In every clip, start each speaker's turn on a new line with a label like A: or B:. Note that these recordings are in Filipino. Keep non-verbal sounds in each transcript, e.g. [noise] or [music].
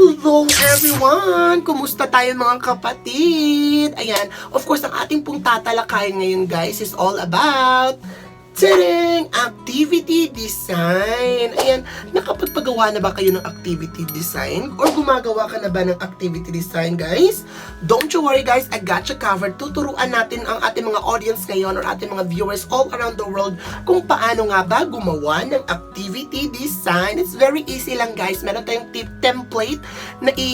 A: Hello everyone! Kumusta tayo mga kapatid? Ayan, of course, ang ating pong tatalakayin ngayon guys is all about Tadang! Activity design. Ayan, nakapagpagawa na ba kayo ng activity design? Or gumagawa ka na ba ng activity design, guys? Don't you worry, guys. I got you covered. Tuturuan natin ang ating mga audience ngayon or ating mga viewers all around the world kung paano nga ba gumawa ng activity design. It's very easy lang, guys. Meron tayong tip template na i,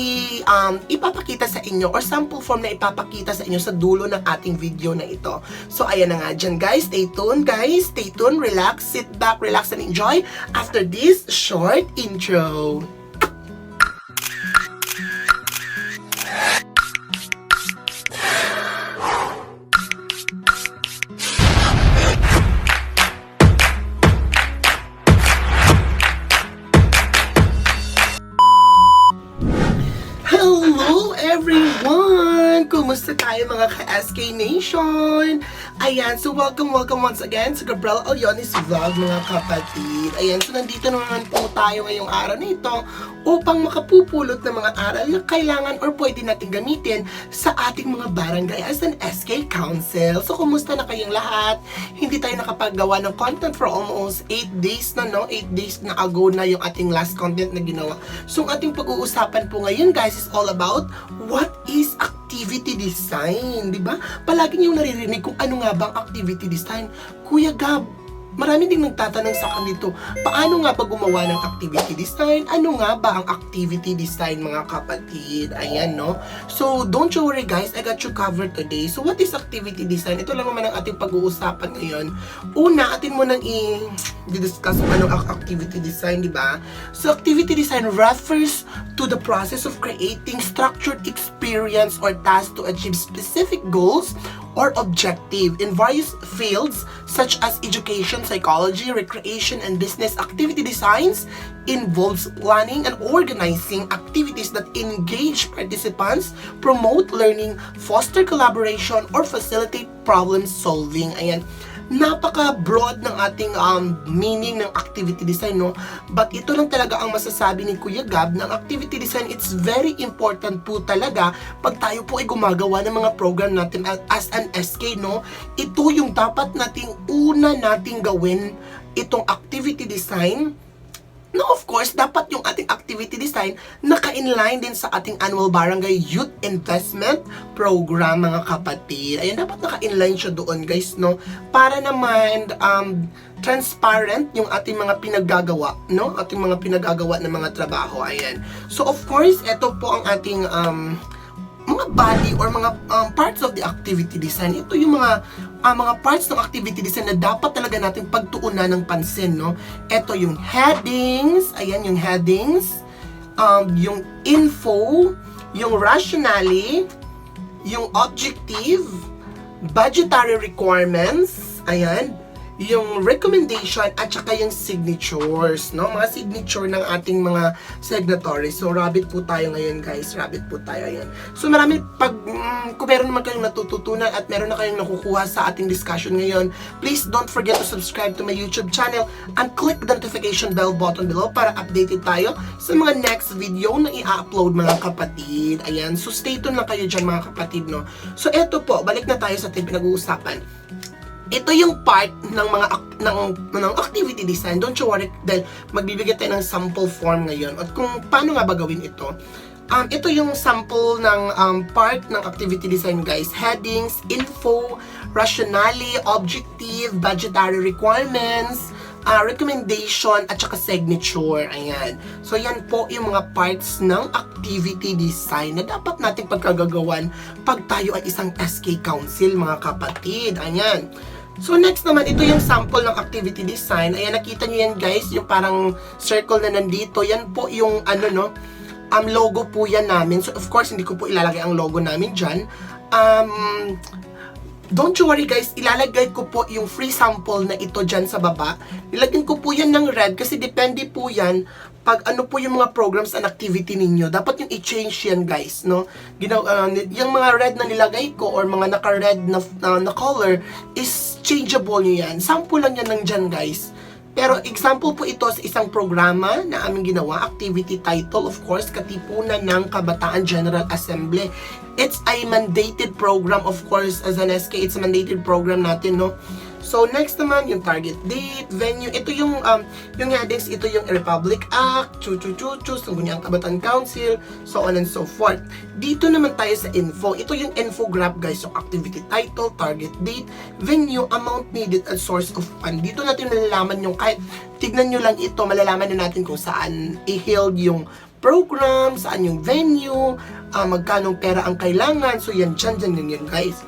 A: um, ipapakita sa inyo or sample form na ipapakita sa inyo sa dulo ng ating video na ito. So, ayan na nga dyan, guys. Stay tuned, guys. Stay tuned. Relax. Sit back, relax, and enjoy after this short intro. Hello everyone! Kumusta tayo mga ka-SK Nation? Ayan, so welcome, welcome once again sa Gabriel Alionis Vlog mga kapatid. Ayan, so nandito naman po tayo ngayong araw na ito upang makapupulot ng mga aral na kailangan or pwede natin gamitin sa ating mga barangay as an SK Council. So, kumusta na kayong lahat? Hindi tayo nakapagawa ng content for almost 8 days na, no? 8 days na ago na yung ating last content na ginawa. So, ang ating pag-uusapan po ngayon, guys, is all about what is activity design, di ba? Palagi niyong naririnig kung ano nga bang activity design. Kuya Gab, marami ding nagtatanong sa akin dito, paano nga ba gumawa ng activity design? Ano nga ba ang activity design mga kapatid? Ayan, no? So, don't you worry guys, I got you covered today. So, what is activity design? Ito lang naman ang ating pag-uusapan ngayon. Una, atin mo nang i-discuss kung anong ac- activity design, di ba? So, activity design refers to the process of creating structured experience or task to achieve specific goals or objective in various fields such as education, psychology, recreation, and business activity designs involves planning and organizing activities that engage participants, promote learning, foster collaboration, or facilitate problem solving. Ayan napaka-broad ng ating um, meaning ng activity design, no? But ito lang talaga ang masasabi ni Kuya Gab ng activity design, it's very important po talaga pag tayo po ay gumagawa ng mga program natin as an SK, no? Ito yung dapat nating una nating gawin itong activity design No, of course, dapat yung ating activity design naka-inline din sa ating annual barangay youth investment program, mga kapatid. Ayan, dapat naka-inline siya doon, guys, no? Para naman, um, transparent yung ating mga pinaggagawa, no? Ating mga pinaggagawa ng mga trabaho, ayan. So, of course, ito po ang ating, um, mga body or mga um, parts of the activity design. Ito yung mga ah, mga parts ng activity design na dapat talaga natin pagtuunan ng pansin, no? Ito yung headings, ayan yung headings, um, yung info, yung rationale, yung objective, budgetary requirements, ayan, yung recommendation at saka yung signatures, no? Mga signature ng ating mga signatories. So, rabbit po tayo ngayon, guys. Rabbit po tayo, ayan. So, marami, pag, mm, kung meron naman kayong natututunan at meron na kayong nakukuha sa ating discussion ngayon, please don't forget to subscribe to my YouTube channel and click the notification bell button below para updated tayo sa mga next video na i-upload, mga kapatid. Ayan. So, stay tuned lang kayo dyan, mga kapatid, no? So, eto po, balik na tayo sa ating pinag-uusapan ito yung part ng mga ng, ng activity design. Don't you worry dahil magbibigay tayo ng sample form ngayon. At kung paano nga ba gawin ito. Um, ito yung sample ng um, part ng activity design guys. Headings, info, rationale, objective, budgetary requirements, uh, recommendation, at saka signature. Ayan. So, yan po yung mga parts ng activity design na dapat nating pagkagagawan pag tayo ay isang SK Council, mga kapatid. Ayan. So, next naman, ito yung sample ng activity design. Ayan, nakita nyo yan, guys. Yung parang circle na nandito. Yan po yung, ano, no, um, logo po yan namin. So, of course, hindi ko po ilalagay ang logo namin dyan. Um, Don't you worry guys, ilalagay ko po yung free sample na ito dyan sa baba. Nilagyan ko po yan ng red kasi depende po yan pag ano po yung mga programs and activity ninyo. Dapat yung i-change yan guys, no? Ginaw, uh, yung mga red na nilagay ko or mga naka-red na, na, na color is changeable nyo yan. Sample lang yan ng dyan guys. Pero example po ito sa isang programa na aming ginawa, activity title, of course, Katipunan ng Kabataan General Assembly. It's a mandated program, of course, as an SK, it's a mandated program natin, no? So, next naman, yung target date, venue, ito yung, um, yung headings, ito yung Republic Act, chu chu chu chu Sangguniang Kabataan Council, so on and so forth. Dito naman tayo sa info. Ito yung infograph, guys, yung activity title, target date, venue, amount needed, and source of fund. Dito natin malalaman yung kahit tignan nyo lang ito, malalaman na natin kung saan i-held yung program, saan yung venue, ah, magkano pera ang kailangan. So, yan, dyan, dyan, yan, yan, guys.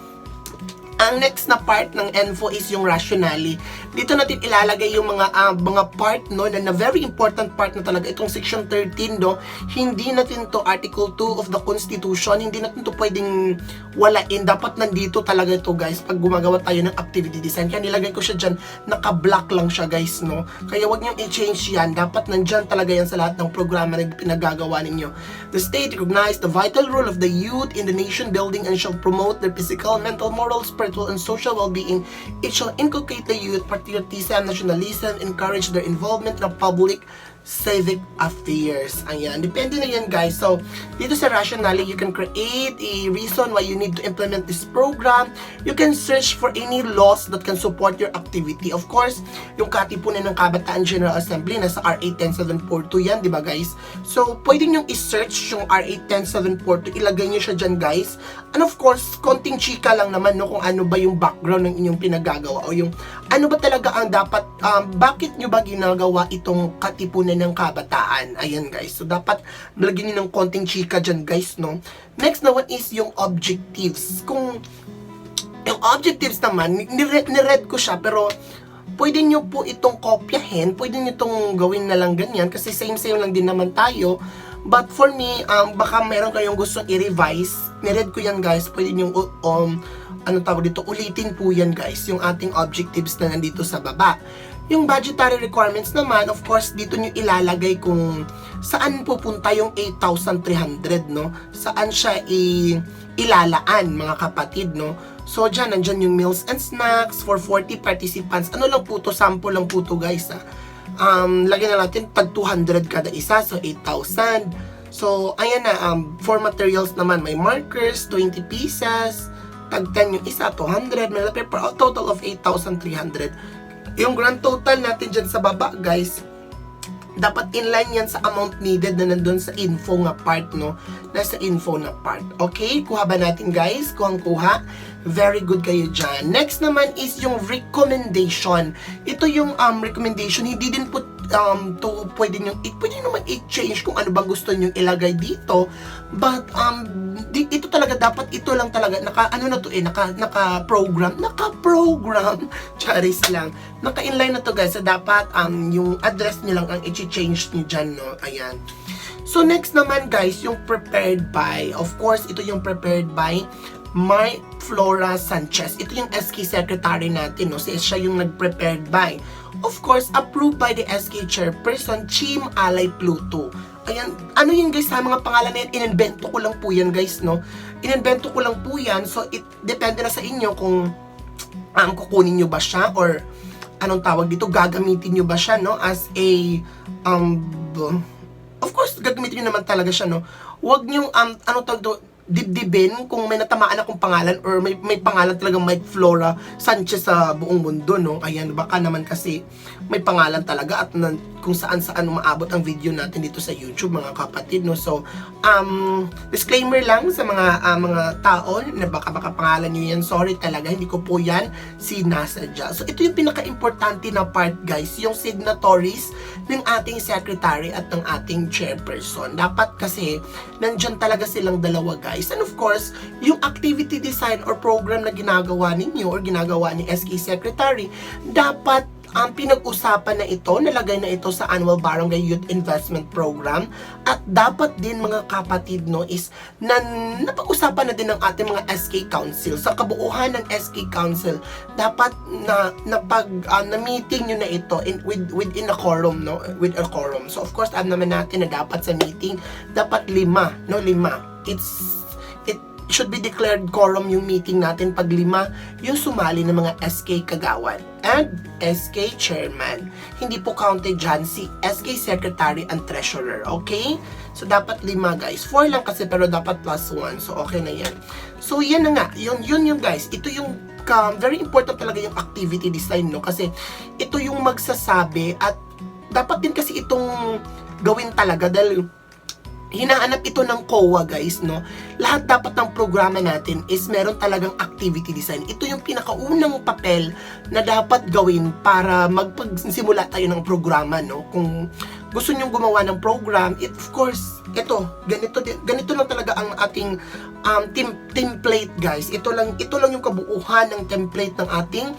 A: Ang next na part ng info is yung rationale. Dito natin ilalagay yung mga ah, mga part no na, na very important part na talaga itong section 13 no. Hindi natin to article 2 of the constitution, hindi natin to pwedeng walain. Dapat nandito talaga ito guys pag gumagawa tayo ng activity design. Kaya nilagay ko siya diyan, naka-block lang siya guys no. Kaya wag niyo i-change yan. Dapat nandiyan talaga yan sa lahat ng programa na pinagagawa ninyo. The state recognize the vital role of the youth in the nation building and shall promote their physical, mental, moral, spiritual, and social well-being. It shall inculcate the youth patriotism, nationalism, encourage their involvement in the public civic affairs. Ayan. Depende na yan, guys. So, dito sa Rationale, you can create a reason why you need to implement this program. You can search for any laws that can support your activity. Of course, yung katipunan ng Kabataan General Assembly, nasa RA 10742 yan, di ba, guys? So, pwede nyo i-search yung RA 10742. Ilagay nyo siya dyan, guys. And of course, konting chika lang naman, no, kung ano ba yung background ng inyong pinagagawa o yung ano ba talaga ang dapat, um, bakit nyo ba ginagawa itong katipunan ng kabataan? Ayan guys, so dapat lagyan nyo ng konting chika dyan guys, no? Next na one is yung objectives. Kung yung objectives naman, niread, niread ko siya, pero pwede nyo po itong kopyahin, pwede nyo itong gawin na lang ganyan, kasi same-same lang din naman tayo. But for me, um, baka meron kayong gustong i-revise, niread ko yan guys, pwede nyo, um, anong tawag dito, ulitin po yan guys, yung ating objectives na nandito sa baba. Yung budgetary requirements naman, of course, dito nyo ilalagay kung saan pupunta yung 8,300, no? Saan siya i ilalaan, mga kapatid, no? So, dyan, nandyan yung meals and snacks for 40 participants. Ano lang po to, sample lang po to, guys, ah. Um, lagyan na natin tag 200 kada isa, so 8,000. So, ayan na, um, for materials naman, may markers, 20 pieces, tag 10 yung isa, 200, may paper, a total of 8,300. Yung grand total natin dyan sa baba, guys, dapat inline yan sa amount needed na nandun sa info nga part, no? Nasa info na part. Okay? Kuha ba natin, guys? Kuhang-kuha. Very good kayo dyan. Next naman is yung recommendation. Ito yung um, recommendation. Hindi din po um, to pwede nyo, i- pwede nyo naman i-change kung ano bang gusto nyo ilagay dito. But, um, di, ito talaga, dapat ito lang talaga, naka, ano na to eh, naka, naka-program, naka-program, [laughs] charis lang. Naka-inline na to guys, so dapat, um, yung address nyo lang ang i-change nyo dyan, no, ayan. So, next naman guys, yung prepared by, of course, ito yung prepared by May Flora Sanchez. Ito yung SK secretary natin, no? Siya siya yung nag-prepared by. Of course, approved by the SK chairperson, Chim Alay Pluto. Ayan, ano yun guys, sa mga pangalan na yan, inimbento ko lang po yan guys, no? Inimbento ko lang po yan, so it depende na sa inyo kung um, kukunin nyo ba siya or anong tawag dito, gagamitin nyo ba siya, no? As a, um, of course, gagamitin nyo naman talaga siya, no? Huwag nyo, um, anong tawag dito, dibdibin kung may natamaan akong pangalan or may, may pangalan talagang Mike Flora Sanchez sa buong mundo, no? Ayan, baka naman kasi may pangalan talaga at nan, kung saan saan umaabot ang video natin dito sa YouTube, mga kapatid, no? So, um, disclaimer lang sa mga ah, mga tao na baka baka pangalan niyo yan, sorry talaga, hindi ko po yan sinasadya. So, ito yung pinaka-importante na part, guys, yung signatories ng ating secretary at ng ating chairperson. Dapat kasi, nandyan talaga silang dalawa, guys. And of course, yung activity design or program na ginagawa ninyo or ginagawa ni SK Secretary, dapat ang pinag-usapan na ito, nalagay na ito sa Annual Barangay Youth Investment Program. At dapat din mga kapatid no is na napag-usapan na din ng ating mga SK Council. Sa kabuuhan ng SK Council dapat na napag ah, na meeting nyo na ito in, with within a quorum no with a quorum. So of course alam naman natin na dapat sa meeting dapat lima no lima. It's it should be declared quorum yung meeting natin pag lima yung sumali ng mga SK Kagawan and SK Chairman. Hindi po counted dyan si SK Secretary and Treasurer, okay? So, dapat lima guys. Four lang kasi pero dapat plus one. So, okay na yan. So, yan na nga. Yun, yun yung guys. Ito yung um, very important talaga yung activity design, no? Kasi ito yung magsasabi at dapat din kasi itong gawin talaga dahil hinahanap ito ng COA guys, no? Lahat dapat ng programa natin is meron talagang activity design. Ito yung pinakaunang papel na dapat gawin para magpagsimula tayo ng programa, no? Kung gusto nyong gumawa ng program, it, of course, ito, ganito, ganito lang talaga ang ating um, team, template, guys. Ito lang, ito lang yung kabuuhan ng template ng ating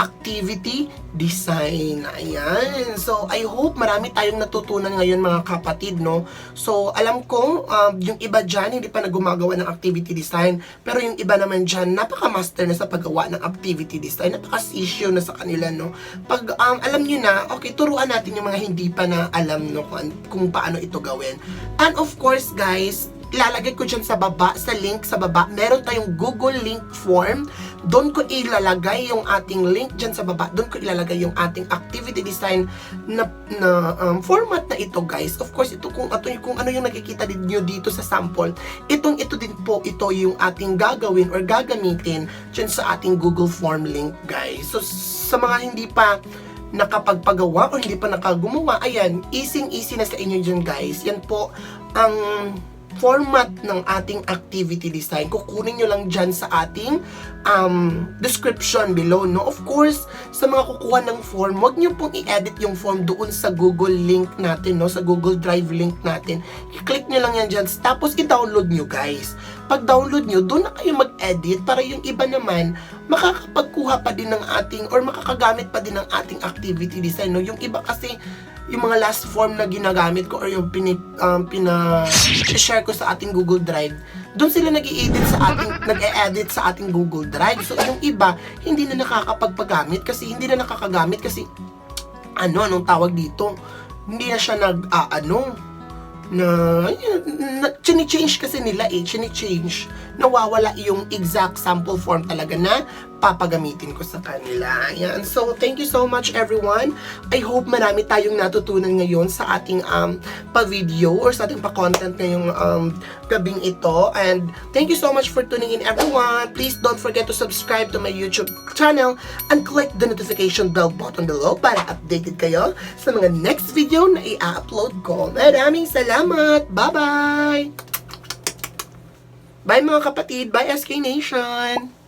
A: activity design. Ayan. So, I hope marami tayong natutunan ngayon mga kapatid, no? So, alam ko, um, yung iba dyan, hindi pa na gumagawa ng activity design. Pero yung iba naman dyan, napaka-master na sa paggawa ng activity design. Napaka-issue na sa kanila, no? Pag um, alam nyo na, okay, turuan natin yung mga hindi pa na alam, no? Kung, kung paano ito gawin. And of course, guys, ilalagay ko dyan sa baba, sa link sa baba, meron tayong Google link form. Doon ko ilalagay yung ating link dyan sa baba. Doon ko ilalagay yung ating activity design na, na um, format na ito, guys. Of course, ito kung, ito, kung ano yung nakikita ninyo dito sa sample, itong ito din po, ito yung ating gagawin or gagamitin dyan sa ating Google form link, guys. So, sa mga hindi pa nakapagpagawa o hindi pa nakagumawa, ayan, easy-easy na sa inyo dyan, guys. Yan po ang format ng ating activity design. Kukunin nyo lang dyan sa ating um, description below, no? Of course, sa mga kukuha ng form, wag nyo pong i-edit yung form doon sa Google link natin, no? Sa Google Drive link natin. I-click nyo lang yan dyan, tapos i-download nyo, guys. Pag download nyo, doon na kayo mag-edit para yung iba naman, makakapagkuha pa din ng ating, or makakagamit pa din ng ating activity design, no? Yung iba kasi, yung mga last form na ginagamit ko or yung pini, um, pina share ko sa ating Google Drive, doon sila nag edit sa ating [laughs] nag-e-edit sa ating Google Drive. So yung iba hindi na nakakapagpagamit kasi hindi na nakakagamit kasi ano anong tawag dito? Hindi na siya nag ah, ano na, na chini-change kasi nila eh, chini-change. Nawawala yung exact sample form talaga na papagamitin ko sa kanila. Ayan. So, thank you so much everyone. I hope marami tayong natutunan ngayon sa ating um, pa-video or sa ating pa-content ngayong um, gabing ito. And thank you so much for tuning in everyone. Please don't forget to subscribe to my YouTube channel and click the notification bell button below para updated kayo sa mga next video na i-upload ko. Maraming salamat! Bye-bye! Bye mga kapatid! Bye SK Nation!